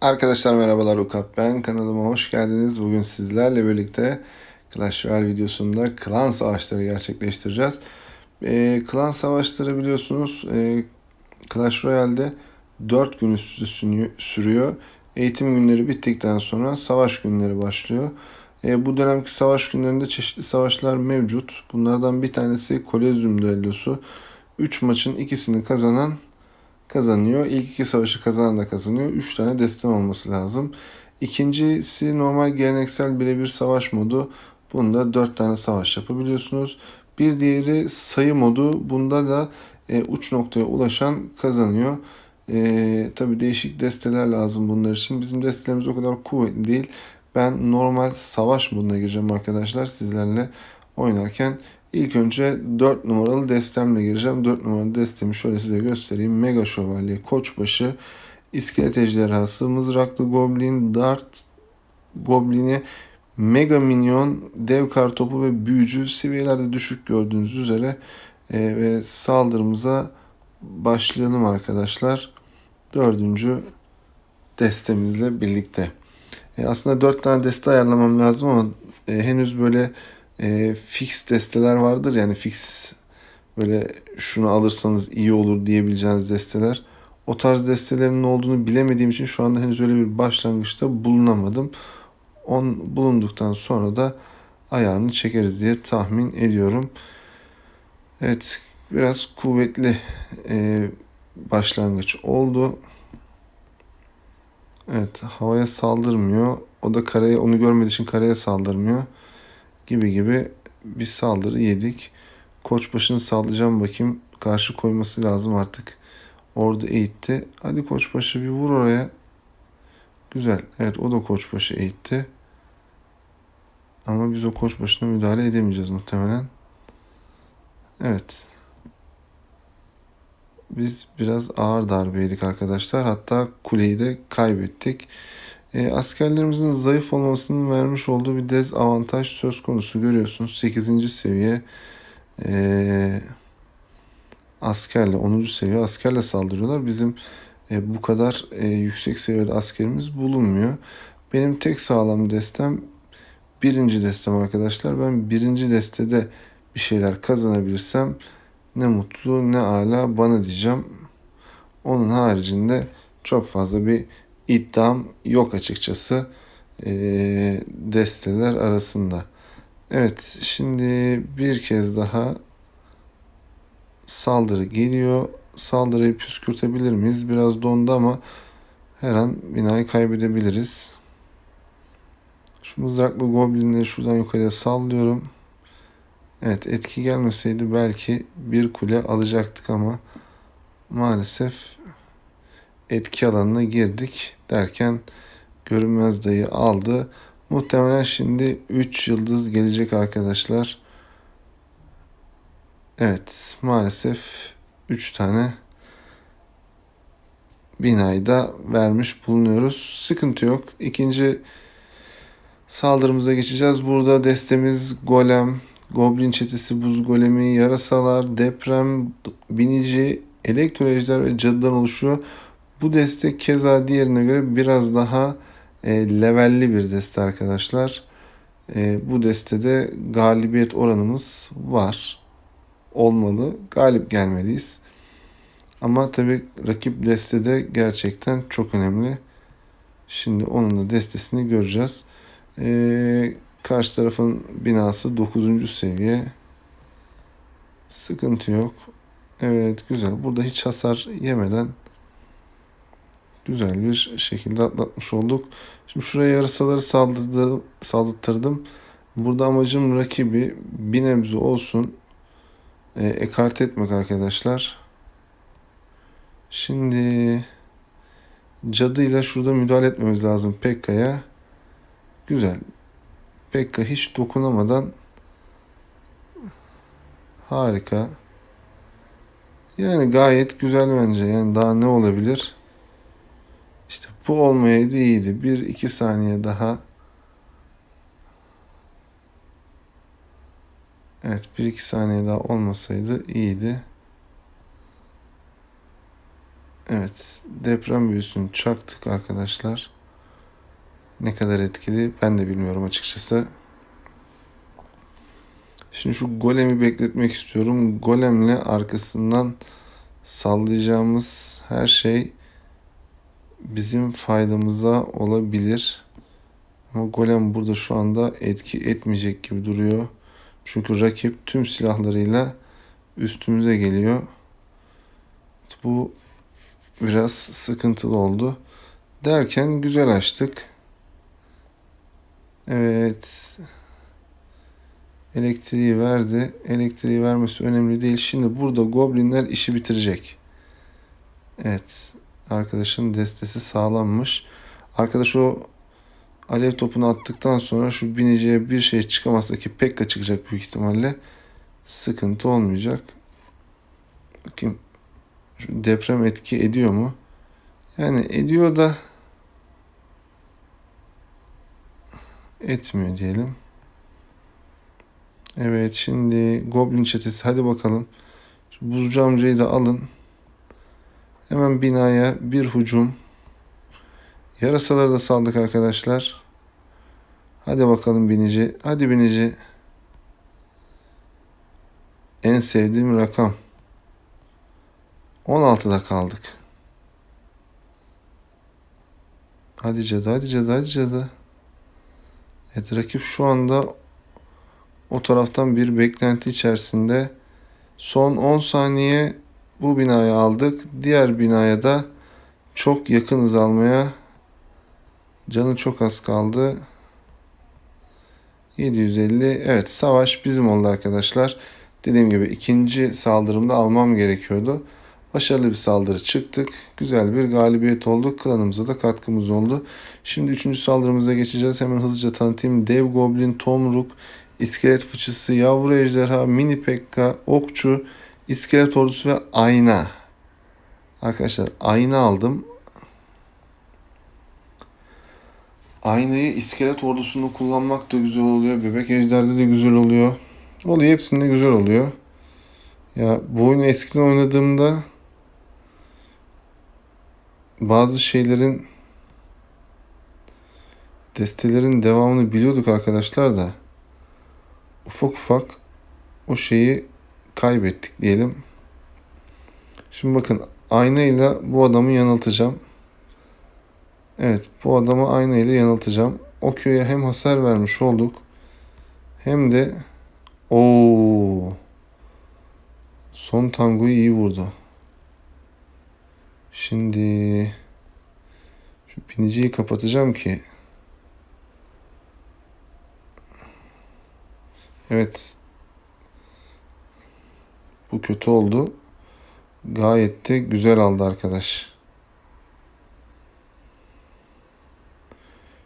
Arkadaşlar merhabalar Ukap ben kanalıma hoş geldiniz. Bugün sizlerle birlikte Clash Royale videosunda klan savaşları gerçekleştireceğiz. Ee, klan savaşları biliyorsunuz e, Clash Royale'de 4 gün üstü sürüyor. Eğitim günleri bittikten sonra savaş günleri başlıyor. E, bu dönemki savaş günlerinde çeşitli savaşlar mevcut. Bunlardan bir tanesi Kolezyum düellosu. 3 maçın ikisini kazanan kazanıyor. İlk iki savaşı kazanan da kazanıyor. 3 tane destan olması lazım. İkincisi normal geleneksel birebir savaş modu. Bunda 4 tane savaş yapabiliyorsunuz. Bir diğeri sayı modu. Bunda da e, uç noktaya ulaşan kazanıyor. E, Tabi değişik desteler lazım bunlar için. Bizim destelerimiz o kadar kuvvetli değil. Ben normal savaş moduna gireceğim arkadaşlar sizlerle oynarken. İlk önce 4 numaralı destemle gireceğim. 4 numaralı destemi şöyle size göstereyim. Mega Şövalye, Koçbaşı, İskelet Ejderhası, Mızraklı Goblin, Dart Goblini, Mega Minyon, Dev Kartopu ve Büyücü seviyelerde düşük gördüğünüz üzere e, ve saldırımıza başlayalım arkadaşlar. Dördüncü destemizle birlikte. E, aslında 4 tane deste ayarlamam lazım ama e, henüz böyle e, fix desteler vardır yani fix böyle şunu alırsanız iyi olur diyebileceğiniz desteler. O tarz destelerin ne olduğunu bilemediğim için şu anda henüz öyle bir başlangıçta bulunamadım. On bulunduktan sonra da ayarını çekeriz diye tahmin ediyorum. Evet biraz kuvvetli e, başlangıç oldu. Evet havaya saldırmıyor. O da karaya onu görmediği için karaya saldırmıyor. Gibi gibi bir saldırı yedik. Koçbaşı'nı sallayacağım bakayım. Karşı koyması lazım artık. Orada eğitti. Hadi Koçbaşı bir vur oraya. Güzel. Evet o da Koçbaşı eğitti. Ama biz o Koçbaşı'na müdahale edemeyeceğiz muhtemelen. Evet. Biz biraz ağır darbe yedik arkadaşlar. Hatta kuleyi de kaybettik. E, askerlerimizin zayıf olmasının vermiş olduğu bir dezavantaj söz konusu görüyorsunuz. 8. seviye e, askerle 10. seviye askerle saldırıyorlar. Bizim e, bu kadar e, yüksek seviyede askerimiz bulunmuyor. Benim tek sağlam destem birinci destem arkadaşlar. Ben birinci destede bir şeyler kazanabilirsem ne mutlu ne ala bana diyeceğim. Onun haricinde çok fazla bir iddiam yok açıkçası e, desteler arasında. Evet şimdi bir kez daha saldırı geliyor. Saldırıyı püskürtebilir miyiz? Biraz dondu ama her an binayı kaybedebiliriz. Şu mızraklı goblinleri şuradan yukarıya sallıyorum. Evet etki gelmeseydi belki bir kule alacaktık ama maalesef etki alanına girdik derken görünmez dayı aldı. Muhtemelen şimdi 3 yıldız gelecek arkadaşlar. Evet maalesef 3 tane binayı da vermiş bulunuyoruz. Sıkıntı yok. İkinci saldırımıza geçeceğiz. Burada destemiz golem, goblin çetesi, buz golemi, yarasalar, deprem, binici, elektro ejder ve cadıdan oluşuyor. Bu deste keza diğerine göre biraz daha e, levelli bir deste arkadaşlar. E, bu destede galibiyet oranımız var. Olmalı. Galip gelmeliyiz. Ama tabi rakip destede gerçekten çok önemli. Şimdi onun da destesini göreceğiz. E, karşı tarafın binası 9. seviye. Sıkıntı yok. Evet güzel. Burada hiç hasar yemeden güzel bir şekilde atlatmış olduk. Şimdi şuraya yarasaları saldırdı, saldırttırdım. Burada amacım rakibi bir nebze olsun e, ekart etmek arkadaşlar. Şimdi cadıyla şurada müdahale etmemiz lazım Pekka'ya. Güzel. Pekka hiç dokunamadan harika. Yani gayet güzel bence. Yani daha ne olabilir? İşte bu olmayaydı iyiydi. Bir iki saniye daha. Evet bir iki saniye daha olmasaydı iyiydi. Evet. Deprem büyüsünü çaktık arkadaşlar. Ne kadar etkili ben de bilmiyorum açıkçası. Şimdi şu golemi bekletmek istiyorum. Golemle arkasından sallayacağımız her şey bizim faydamıza olabilir. Ama golem burada şu anda etki etmeyecek gibi duruyor. Çünkü rakip tüm silahlarıyla üstümüze geliyor. Bu biraz sıkıntılı oldu. Derken güzel açtık. Evet. Elektriği verdi. Elektriği vermesi önemli değil. Şimdi burada goblinler işi bitirecek. Evet. Arkadaşın destesi sağlanmış. Arkadaş o alev topunu attıktan sonra şu bineceğe bir şey çıkamazsa ki Pekka çıkacak büyük ihtimalle. Sıkıntı olmayacak. Bakayım. Şu deprem etki ediyor mu? Yani ediyor da etmiyor diyelim. Evet şimdi Goblin çetesi hadi bakalım. Şu buzcu amcayı da alın. Hemen binaya bir hücum. Yarasaları da saldık arkadaşlar. Hadi bakalım binici. Hadi binici. En sevdiğim rakam. 16'da kaldık. Hadi cadı, hadi cadı, hadi cadı. Evet rakip şu anda o taraftan bir beklenti içerisinde. Son 10 saniye bu binayı aldık. Diğer binaya da çok yakınız almaya. Canı çok az kaldı. 750. Evet savaş bizim oldu arkadaşlar. Dediğim gibi ikinci saldırımda almam gerekiyordu. Başarılı bir saldırı çıktık. Güzel bir galibiyet oldu. Klanımıza da katkımız oldu. Şimdi üçüncü saldırımıza geçeceğiz. Hemen hızlıca tanıtayım. Dev Goblin, Tomruk, İskelet Fıçısı, Yavru Ejderha, Mini Pekka, Okçu, İskelet Ordusu ve Ayna. Arkadaşlar ayna aldım. Aynayı iskelet ordusunda kullanmak da güzel oluyor. Bebek ejderde de güzel oluyor. Oluyor hepsinde güzel oluyor. Ya bu oyunu eskiden oynadığımda bazı şeylerin destelerin devamını biliyorduk arkadaşlar da ufak ufak o şeyi kaybettik diyelim. Şimdi bakın aynayla bu adamı yanıltacağım. Evet bu adamı aynayla yanıltacağım. O köye hem hasar vermiş olduk hem de o son tangoyu iyi vurdu. Şimdi şu biniciyi kapatacağım ki Evet. Bu kötü oldu. Gayet de güzel aldı arkadaş.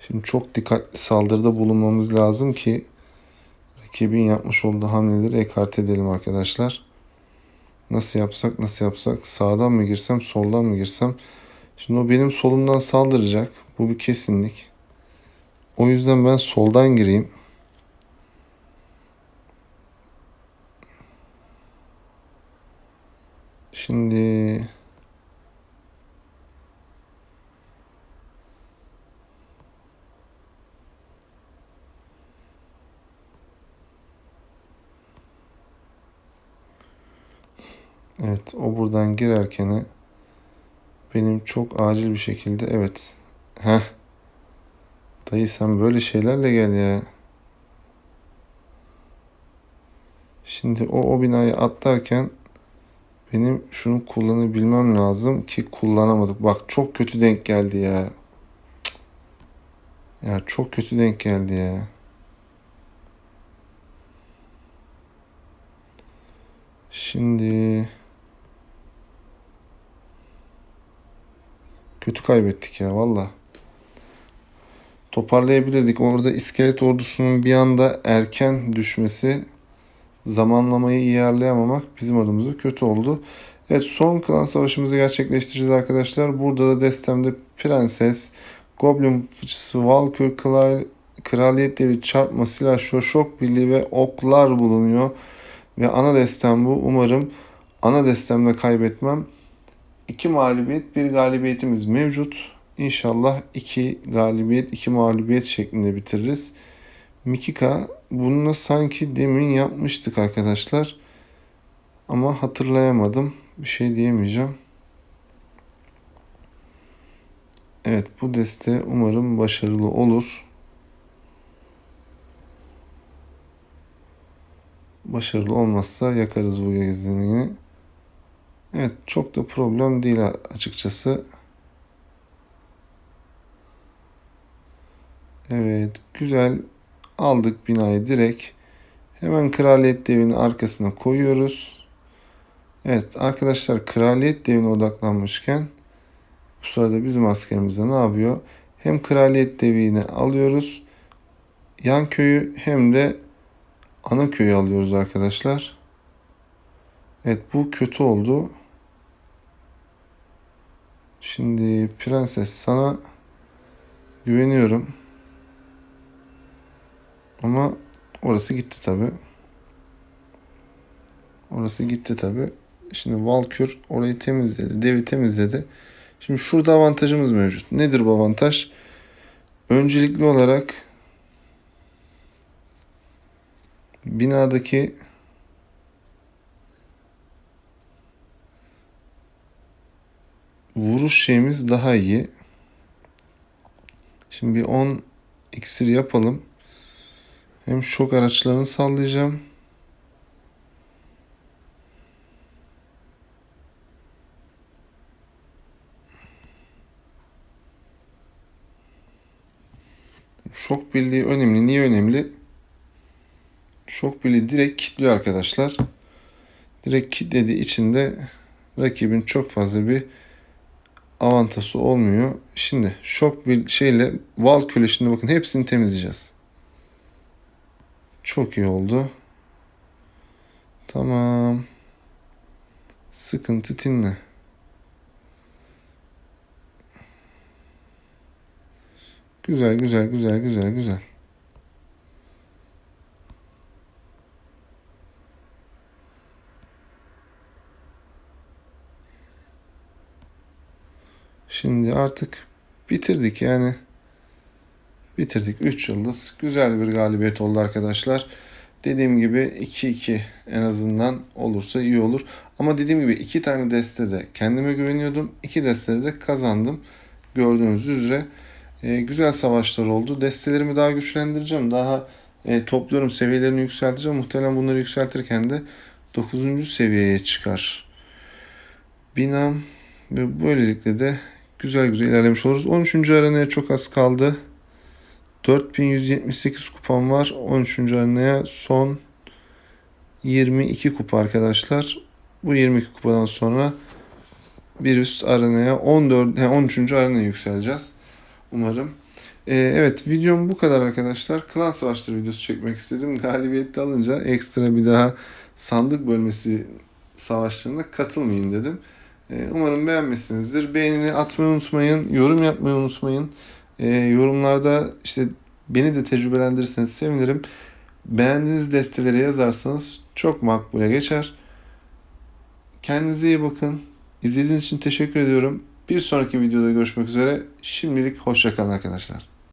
Şimdi çok dikkatli saldırıda bulunmamız lazım ki rakibin yapmış olduğu hamleleri ekart edelim arkadaşlar. Nasıl yapsak nasıl yapsak sağdan mı girsem soldan mı girsem. Şimdi o benim solumdan saldıracak. Bu bir kesinlik. O yüzden ben soldan gireyim. Şimdi Evet, o buradan girerken benim çok acil bir şekilde evet. Heh. Dayı sen böyle şeylerle gel ya. Şimdi o o binayı atlarken benim şunu kullanabilmem lazım ki kullanamadık. Bak çok kötü denk geldi ya. Ya çok kötü denk geldi ya. Şimdi kötü kaybettik ya valla. Toparlayabilirdik. Orada iskelet ordusunun bir anda erken düşmesi zamanlamayı iyi ayarlayamamak bizim adımıza kötü oldu. Evet son klan savaşımızı gerçekleştireceğiz arkadaşlar. Burada da destemde Prenses, Goblin fıçısı, Valkyr, Kral, Kraliyet Devi, Çarpma, Silah, Şoşok Birliği ve Oklar bulunuyor. Ve ana destem bu. Umarım ana destemde kaybetmem. iki mağlubiyet, bir galibiyetimiz mevcut. İnşallah iki galibiyet, iki mağlubiyet şeklinde bitiririz. Mikika bunu sanki demin yapmıştık arkadaşlar. Ama hatırlayamadım. Bir şey diyemeyeceğim. Evet bu deste umarım başarılı olur. Başarılı olmazsa yakarız bu gezinliğini. Evet çok da problem değil açıkçası. Evet güzel aldık binayı direkt. Hemen kraliyet devini arkasına koyuyoruz. Evet arkadaşlar kraliyet devine odaklanmışken bu sırada bizim askerimiz de ne yapıyor? Hem kraliyet devini alıyoruz. Yan köyü hem de ana köyü alıyoruz arkadaşlar. Evet bu kötü oldu. Şimdi prenses sana güveniyorum. Ama orası gitti tabi. Orası gitti tabi. Şimdi Valkür orayı temizledi. Devi temizledi. Şimdi şurada avantajımız mevcut. Nedir bu avantaj? Öncelikli olarak binadaki vuruş şeyimiz daha iyi. Şimdi bir 10 iksir yapalım. Hem şok araçlarını sallayacağım. Şok birliği önemli. Niye önemli? Şok birliği direkt kilitliyor arkadaşlar. Direkt kilitlediği için de rakibin çok fazla bir avantajı olmuyor. Şimdi şok bir şeyle val küleşinde bakın hepsini temizleyeceğiz. Çok iyi oldu. Tamam. Sıkıntı tinle. Güzel güzel güzel güzel güzel. Şimdi artık bitirdik yani. Bitirdik 3 yıldız. Güzel bir galibiyet oldu arkadaşlar. Dediğim gibi 2-2 en azından olursa iyi olur. Ama dediğim gibi iki tane destede kendime güveniyordum. İki destede de kazandım. Gördüğünüz üzere e, güzel savaşlar oldu. Destelerimi daha güçlendireceğim. Daha e, topluyorum seviyelerini yükselteceğim. Muhtemelen bunları yükseltirken de 9. seviyeye çıkar. Binam ve böylelikle de güzel güzel ilerlemiş oluruz. 13. arenaya çok az kaldı. 4178 kupam var. 13. arenaya son 22 kupa arkadaşlar. Bu 22 kupadan sonra bir üst arenaya 14 yani 13. arenaya yükseleceğiz. Umarım. Ee, evet videom bu kadar arkadaşlar. Klan savaşları videosu çekmek istedim. Galibiyeti alınca ekstra bir daha sandık bölmesi savaşlarına katılmayayım dedim. Ee, umarım beğenmişsinizdir. Beğenini atmayı unutmayın. Yorum yapmayı unutmayın. Ee, yorumlarda işte beni de tecrübelendirirseniz sevinirim. Beğendiğiniz desteleri yazarsanız çok makbule geçer. Kendinize iyi bakın. İzlediğiniz için teşekkür ediyorum. Bir sonraki videoda görüşmek üzere. Şimdilik hoşçakalın arkadaşlar.